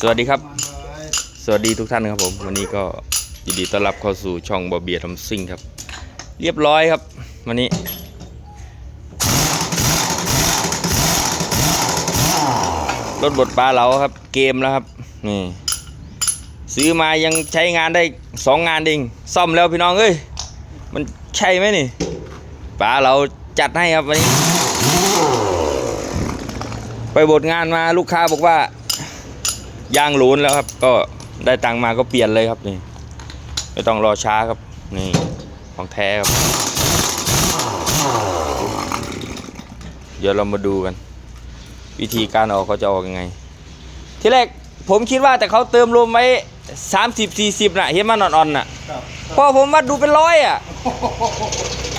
สวัสดีครับ สวัสดีทุกท่านครับผม วันนี้ก็ยินดีต้อนรับเข้าสู่ช่องบอเบียทำซิ่งครับ เรียบร้อยครับ วันนี้ รถบดปลาเราครับ เกมแล้วครับ นี่ ซื้อมายังใช้งานได้สองงานเองซ่อมแล้วพี่น้องเอ้ย มันใช่ไหมนี่ปลาเราจัดให้ครับวันนี้ ไปบดงานมาลูกค้าบอกว่า ยางหลูนแล้วครับ ก็ได้ตังค์มาก็เปลี่ยนเลยครับนี่ไม่ต้องรอช้าครับนี่ของแท้ครับ เดี๋ยวเรามาดูกัน วิธีการออกเขาจะออกยังไง ที่แรกผมคิดว่าแต่เขาเติมลมไว้สามสิบสี่สิบน่ะ เห็นมันอ่อนๆน่ะครับพอผมวัดดูเป็นร้อยอะ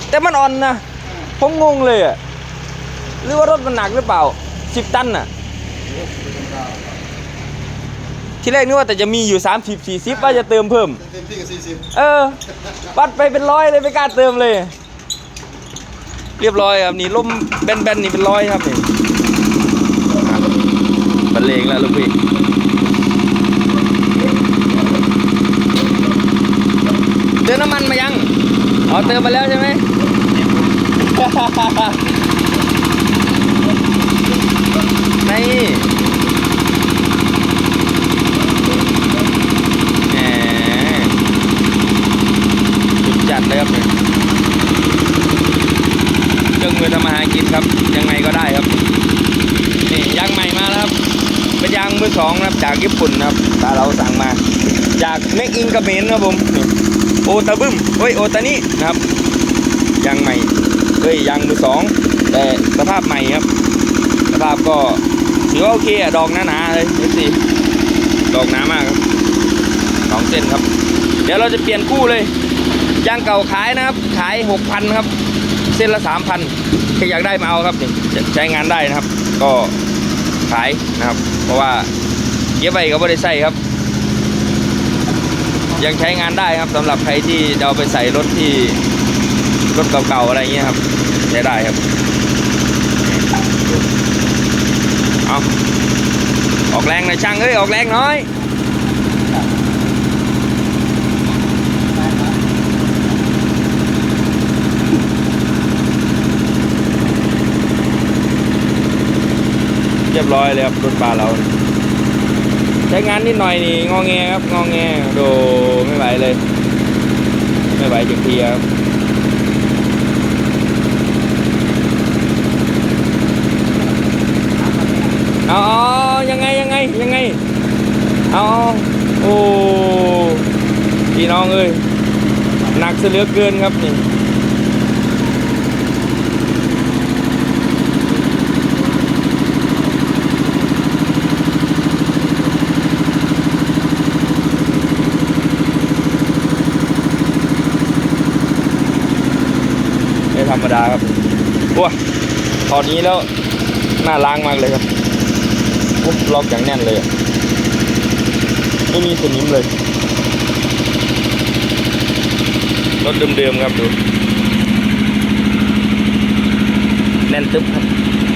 แต่มันอ่อนนะผมงงเลยอะหรือว่ารถมันหนักหรือเปล่าสิบตันน่ะ ที่แรกนึกว่าแต่จะมีอยู่ 3 0 40 ว่าจะเติมเพิ่ม เต็มที่กับสี่สิบเออ วัดไปเป็นร้อยเลยไม่กล้าเติมเลย เรียบร้อยครับนี่ล่มแบนๆนี่เป็นร้อยครับนี่ครับบรรเลงแล้วลูกพี่เติมน้ำมันมายัง อ๋อเติมมาแล้วใช่ไหม นี่แหมสุดจัดเลยครับเนี่ยเครื่องมือทำมาหากินครับ ยังไงก็ได้ครับ นี่ยางใหม่มาแล้วครับ เป็นยาง มือสองนะครับจากญี่ปุ่นนะครับตาเราสั่งมา จากเม็กอิงกระเมนครับผมโอตาบึ้มเฮ้ยโอตานี่นะครับยางใหม่เฮ้ยยางมือสองแต่สภาพใหม่ครับ สภาพก็ถือว่าโอเคอะดอกหนาๆเลยเอฟซีดอกหนามากครับสองเส้นครับ เดี๋ยวเราจะเปลี่ยนคู่เลยยางเก่าขายนะครับ ขายหกพันครับ เส้นละสามพันใครอยากได้มาเอาครับนี่ใช้งานได้นะครับ ก็ ขายนะครับ เพราะว่าเก็บไว้ก็ไม่ได้ใส่ครับ ยังใช้งานได้ครับสำหรับใครที่เอาไปใส่รถที่รถเก่าๆอะไรเงี้ยครับใช้ได้ครับเอาออกแรงหน่อยช่างเอ้ยออกแรงหน้อย รียบร้อยเลยครับรถปลาเราใช้งานนิดหน่อยนี่งอแงครับงอแงโดไม่ไหวเลย ไม่ไหวจริงทีครับเอาอยังไงยังไงยังไงเอาโอ้พี่น้องเอ้ยหนักเสียเหลือเกินครับนี่ รมดาครับว้าตอนนี้แล้วหน่าล้างมากเลยครับปุ๊บล็อกอย่างแน่นเลยไม่มีสนิมเลยรถเดิมๆครับดูแน่นตึ๊บครับ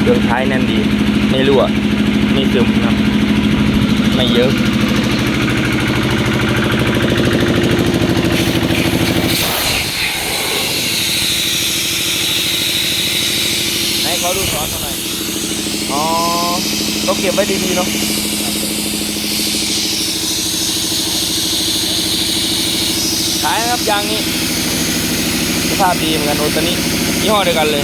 เครื่องท้ายแน่นดี ไม่รั่วไม่ซึมครับ ไม่เยอะ ให้เขาดูสอนหน่อย อ๋อต้อง เก็บไว้ดีๆเนาะขายนะครับยางนี้สภาพดีเหมือนกันโอตานี้ยี่ห้อเดียวกันเลย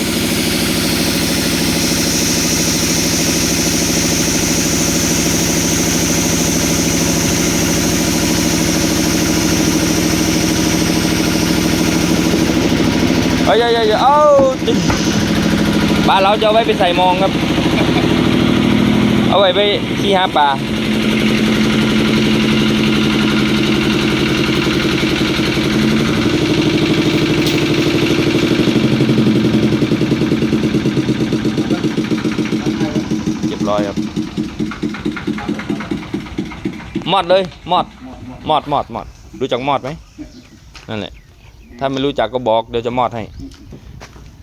เอ้ยเอ้ยเอ้ยเอาบ้านเราจะเอาไว้ไปใส่มองครับ เอาไว้ไปขี่หาปลาเรียบร้อยครับมอดเลยมอดหมดหมดมอดมอดมอดรู้จักมอดไหมนั่นแหละ ถ้าไม่รู้จักก็บอกเดี๋ยวจะมอดให้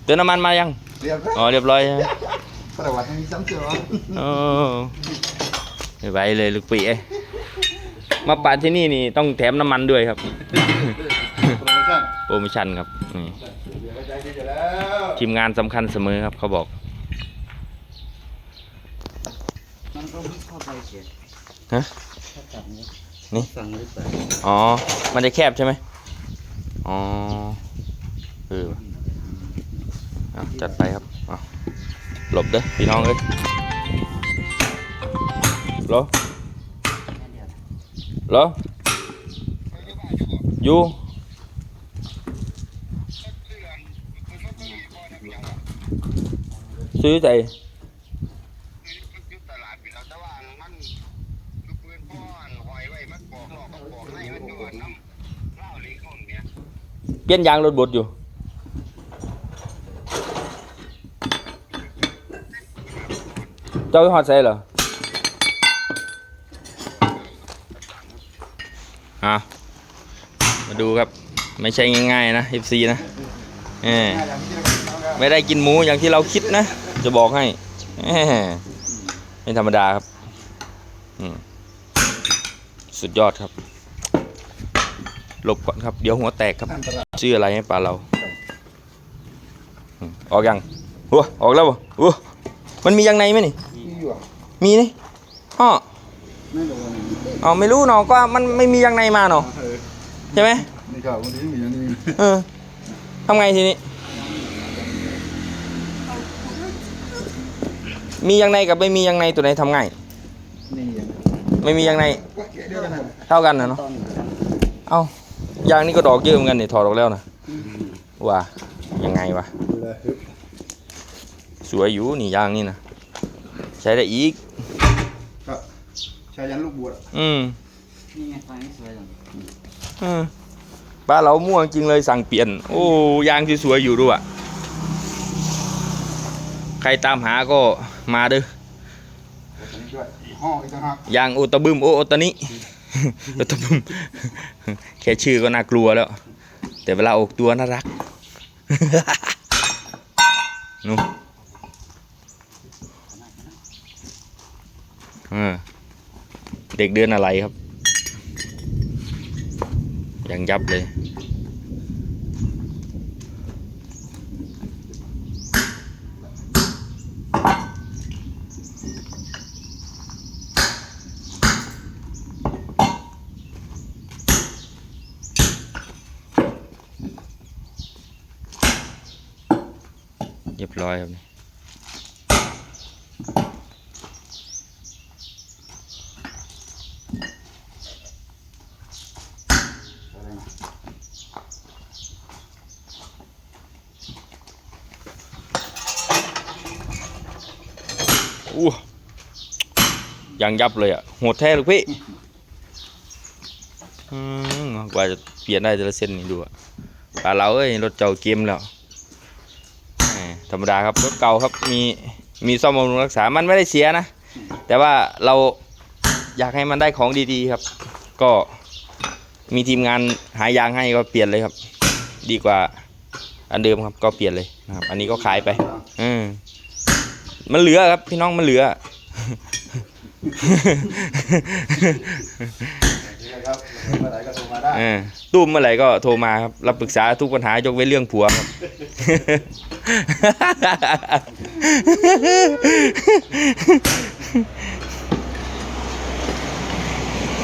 เติมน้ำมันมายังเรียบร้อยอ๋อเรียบร้อย ใช่ไหมสวัสดีซ้ำเจอเออไม่ไหวเลยลูกปีเอ้ยมาปาดที่นี่นี่ต้องแถมน้ำมันด้วยครับ โปรโมชั่นโปรโมชั่นครับนี่เดี๋ยวกระจายที่จะแล้วทีมงานสำคัญเสมอครับเขาบอกมันก็เข้าไปเสียฮะถ้าจับนี้นี่สั่งหรือเปล่าอ๋อ มันจะแคบใช่ไหมอ๋อเออว่ะเอาจัดไปครับเอา หลบเด้อพี่น้องเอ้ยหรอแค่เดียวเหรออยู่ซื้อใจยุตลาดไปแล้วแต่ว่ามันคืออนหอยไว้มันบอกหลอกก็บอกให้มันด่วนน้ำเหล้าเลี้ยงคนเนี้ยเปลี่ยนยางรถบดอยู่ เจ้าหอดใส่เหรออะมาดูครับ ไม่ใช่ง่ายๆนะ FC นะเออไม่ได้กินหมูอย่างที่เราคิดนะ จะบอกให้ไม่ธรรมดาครับสุดยอดครับ หลบก่อนครับ เดี๋ยวหัวแตกครับ ชื่ออะไรให้ปลาเรา ออกยังหัวออกแล้วหัวมันมียังในไหมนี่ มีนี่อ้อไม่โดนเอาไม่รู้เนาะก็มันไม่มียังในมาเนาะเออใช่ไหมนี่ครับวันนี้มีอย่างนี้เออทำไงทีนี้ มียังในกับไม่มียังในตัวไหนทำง่ายนี่อย่างไม่มียังในก็เดียวกันนะเท่ากันนะเนาะต้นเอ้ายางนี่ก็ดอกเยอะเหมือนกันนี่ถอดออกแล้วนะว่ายังไงวะเลยสวยอยู่นี่ยางนี่นะ ใช้ได้อีก ก็ชายันลูกบวชอืมนี่ไงไฟไม่สวยจังอืมบ้านเราม่วงจริงเลยสั่งเปลี่ยน โอ้ยางที่สวยอยู่ด้วยอะใครตามหาก็มาเด้อตัวนี้ด้วยห้องอีกต่างหากยางโอตะบึมโอโอตะนิโอตะบึมแค่ชื่อก็น่ากลัวแล้ว แต่เวลาออกตัวน่ารักนู่ เด็กเดือนอะไรครับ ยังยับเลย เรียบร้อยครับ อู้ยังยับเลยอะโหดแท้ลูกพี่กว่าจะเปลี่ยนได้แต่ละเส้นนี่ดูอะปลาเราเอ้ยรถเจ้าเกมแล้วธรรมดาครับรถเก่าครับมีมีซ่อมบำรุงรักษา มันไม่ได้เสียนะ แต่ว่าเราอยากให้มันได้ของดีๆครับ ก็มีทีมงานหายางให้ก็เปลี่ยนเลยครับ ดีกว่าอันเดิมครับก็เปลี่ยนเลยนะครับ อันนี้ก็ขายไป อืม มันเหลือครับ พี่น้องมันเหลือนี่ครับเมื่อไหร่ก็โทรมาได้เออตุ้มเมื่อไหร่ก็โทรมาครับ รับปรึกษาทุกปัญหายกเว้นเรื่องผัวครับ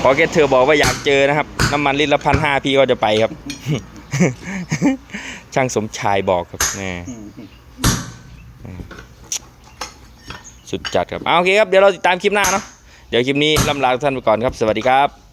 พอแกเธอบอกว่าอยากเจอนะครับ น้ำมันลิตรละพันห้าพี่ก็จะไปครับ ช่างสมชายบอกครับแน่ สุดจัดครับเอาโอเคครับเดี๋ยวเราติดตามคลิปหน้าเนาะเดี๋ยวคลิปนี้ลำลาทุกท่านไปก่อนครับสวัสดีครับ